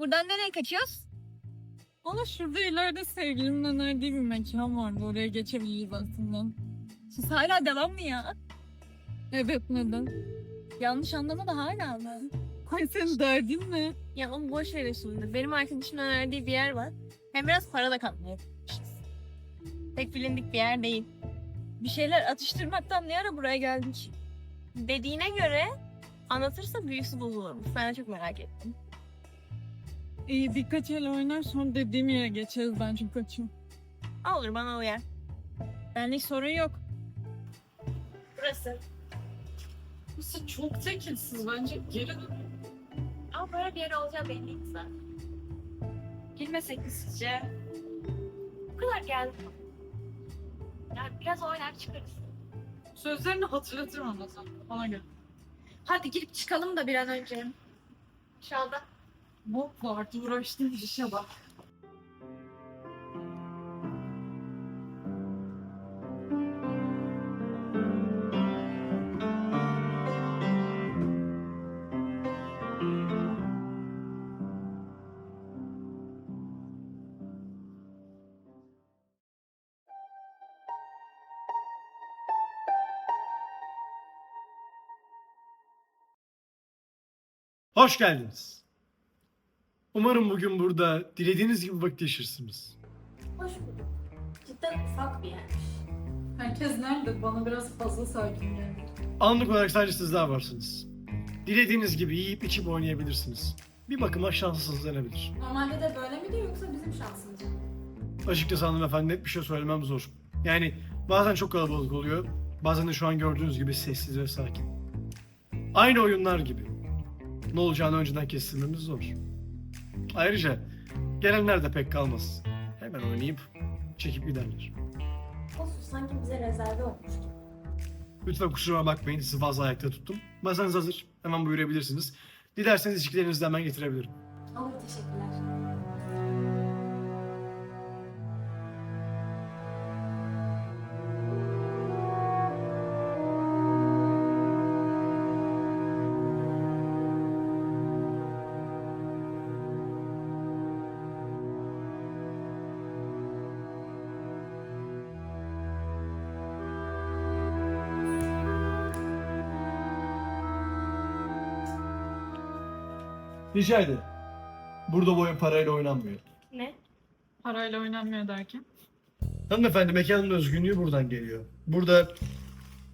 Buradan nereye kaçıyoruz? Bana şurada ileride sevgilimin önerdiği bir mekan vardı. Oraya geçebiliriz aslında. Siz hala devam mı ya? Evet neden? Yanlış anlama da hala mı? Ay senin derdin ne? Ya onu boş verin şimdi. Benim arkadaşımın önerdiği bir yer var. Hem biraz para da katmaya. Pek bilindik bir yer değil. Bir şeyler atıştırmaktan ne ara buraya geldik? Dediğine göre anlatırsa büyüsü bozulurmuş. Ben de çok merak ettim. İyi birkaç el oynar sonra dediğim yere geçeriz ben çok açım. Olur bana uyar. Benlik sorun yok. Burası. Burası çok tekilsiz bence. Geri dön. Ama böyle bir yer olacağı belliydi zaten. Girmesek mi sizce? Bu kadar geldi. Yani biraz oynar çıkarız. Sözlerini hatırlatırım ama sana. Bana göre. Hadi girip çıkalım da bir an önce. İnşallah. Bok vardı uğraştığım işe bak. Hoş geldiniz. Umarım bugün burada dilediğiniz gibi vakit geçirirsiniz. Hoş bulduk. Cidden ufak bir yermiş. Herkes nerede? Bana biraz fazla sakin geldi. Anlık olarak sadece sizler varsınız. Dilediğiniz gibi yiyip içip oynayabilirsiniz. Bir bakıma şanssızlanabilir. Normalde de böyle miydi yoksa bizim şansımız mı? Açıkçası hanımefendi net bir şey söylemem zor. Yani bazen çok kalabalık oluyor. Bazen de şu an gördüğünüz gibi sessiz ve sakin. Aynı oyunlar gibi. Ne olacağını önceden kestirmemiz zor. Ayrıca gelenler de pek kalmaz. Hemen oynayıp çekip giderler. Olsun sanki bize rezerve olmuş gibi. Lütfen kusuruma bakmayın sizi fazla ayakta tuttum. Masanız hazır. Hemen buyurabilirsiniz. Dilerseniz içkilerinizi de hemen getirebilirim. Olur teşekkürler. Rica ederim. Burada bu oyun parayla oynanmıyor. Ne? Parayla oynanmıyor derken. Hanımefendi mekanın özgünlüğü buradan geliyor. Burada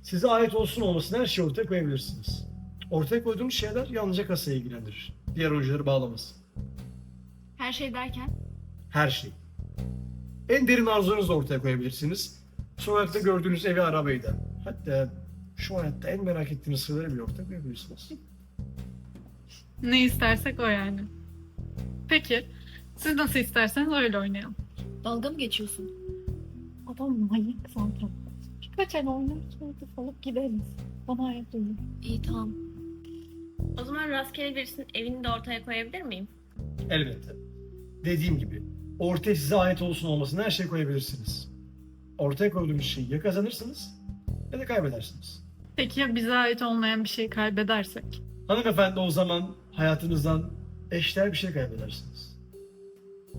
size ait olsun olmasın her şeyi ortaya koyabilirsiniz. Ortaya koyduğunuz şeyler yalnızca kasayı ilgilendirir. Diğer oyuncuları bağlamaz. Her şey derken? Her şey. En derin arzunuzu da ortaya koyabilirsiniz. Sokakta gördüğünüz evi arabayı da. Hatta şu hayatta en merak ettiğiniz sırları bile ortaya koyabilirsiniz. Ne istersek o yani. Peki. Siz nasıl isterseniz öyle oynayalım. Dalga mı geçiyorsun? Adam manyak zaten. Birkaç el oynar sonra salıp gideriz. Bana ayak duyuyor. İyi tamam. O zaman rastgele birisinin evini de ortaya koyabilir miyim? Elbette. Dediğim gibi ortaya size ait olsun olmasın her şeyi koyabilirsiniz. Ortaya koyduğunuz şeyi ya kazanırsınız ya da kaybedersiniz. Peki ya bize ait olmayan bir şey kaybedersek? Hanımefendi o zaman hayatınızdan eşler bir şey kaybedersiniz.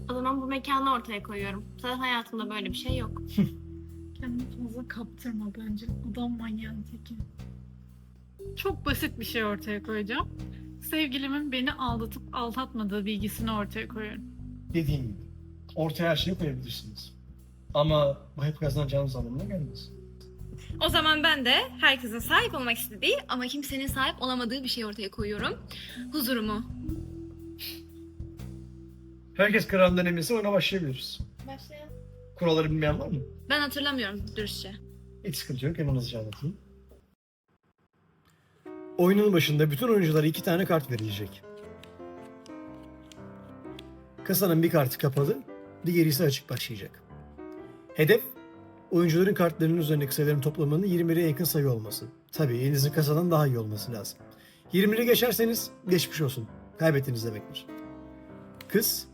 O zaman bu mekanı ortaya koyuyorum. Zaten hayatımda böyle bir şey yok. Kendini fazla kaptırma bence. Adam manyağın teki. Çok basit bir şey ortaya koyacağım. Sevgilimin beni aldatıp aldatmadığı bilgisini ortaya koyuyorum. Dediğim gibi ortaya her şeyi koyabilirsiniz. Ama bu hep kazanacağınız anlamına gelmez. O zaman ben de herkesin sahip olmak istediği ama kimsenin sahip olamadığı bir şey ortaya koyuyorum. Huzurumu. Herkes kararından eminse oyuna başlayabiliriz. Başlayalım. Kuralları bilmeyen var mı? Ben hatırlamıyorum dürüstçe. Hiç sıkıntı yok hemen hızlıca anlatayım. Oyunun başında bütün oyunculara iki tane kart verilecek. Kasanın bir kartı kapalı, diğeri ise açık başlayacak. Hedef, oyuncuların kartlarının üzerindeki sayıların toplamının 21'e yakın sayı olması. Tabii elinizin kasadan daha iyi olması lazım. 21'i geçerseniz geçmiş olsun. Kaybettiniz demektir. Kız,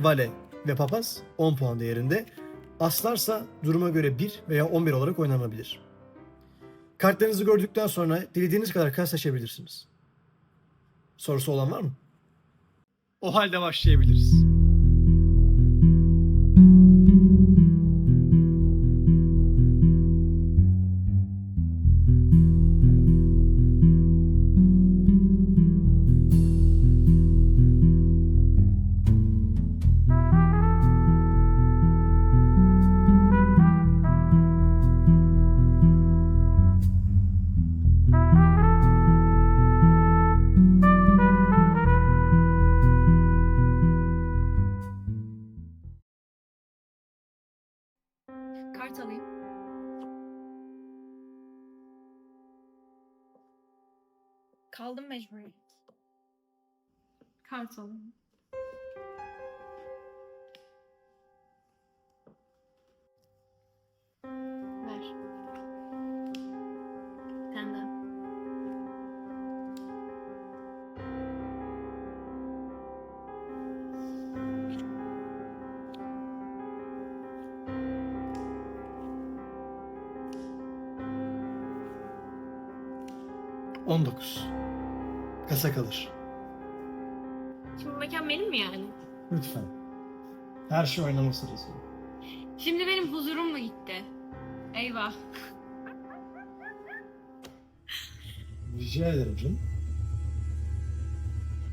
vale ve papaz 10 puan değerinde. Aslarsa duruma göre 1 veya 11 olarak oynanabilir. Kartlarınızı gördükten sonra dilediğiniz kadar kart seçebilirsiniz. Sorusu olan var mı? O halde başlayabiliriz. Kaldım mecburi. Kart alın. Ver. Sen de. Hı. 19. Kasa kalır. Şimdi bu mekan benim mi yani? Lütfen. Her şey oynama sırası. Şimdi benim huzurum mu gitti? Eyvah. Rica ederim canım.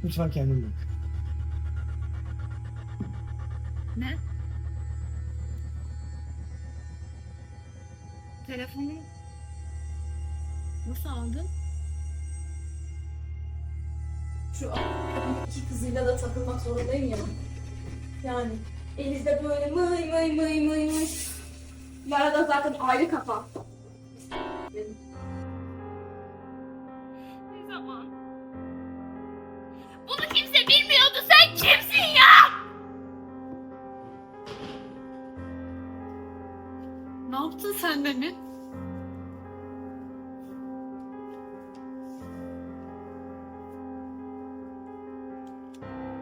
Lütfen kendin bak. Ne? Telefonu nasıl aldın? Şu iki kızıyla da takılmak zorundayım ya. Yani Eliz de böyle mıy mıy mıy mıy mıy. Yara da zaten ayrı kafa. Ne zaman? Bunu kimse bilmiyordu. Sen kimsin ya? Ne yaptın sen Deniz?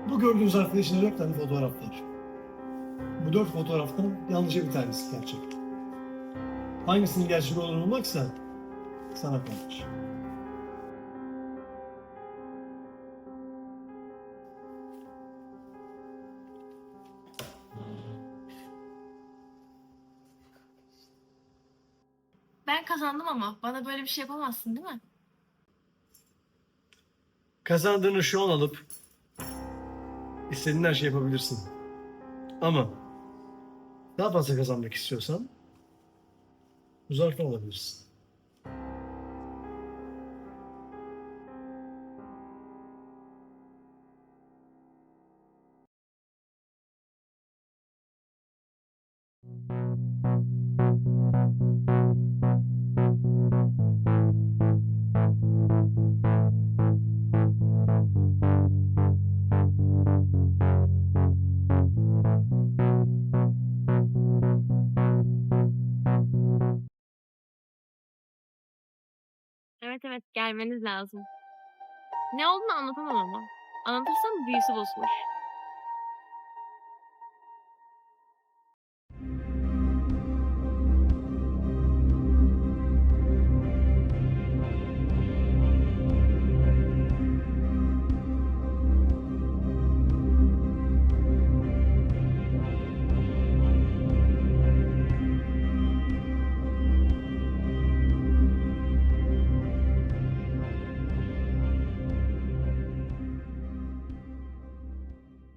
Bu gördüğünüz arkadaşın dört tane fotoğraf var. Bu dört fotoğraftan yalnızca bir tanesi gerçek. Hangisinin gerçek olduğunu bulmaksa sana kalmış. Ben kazandım ama bana böyle bir şey yapamazsın değil mi? Kazandığını şu an alıp istediğin her şey yapabilirsin. Ama daha fazla kazanmak istiyorsan bu zarfı alabilirsin. Evet evet gelmeniz lazım. Ne olduğunu anlatamam ama. Anlatırsam büyüsü bozulur.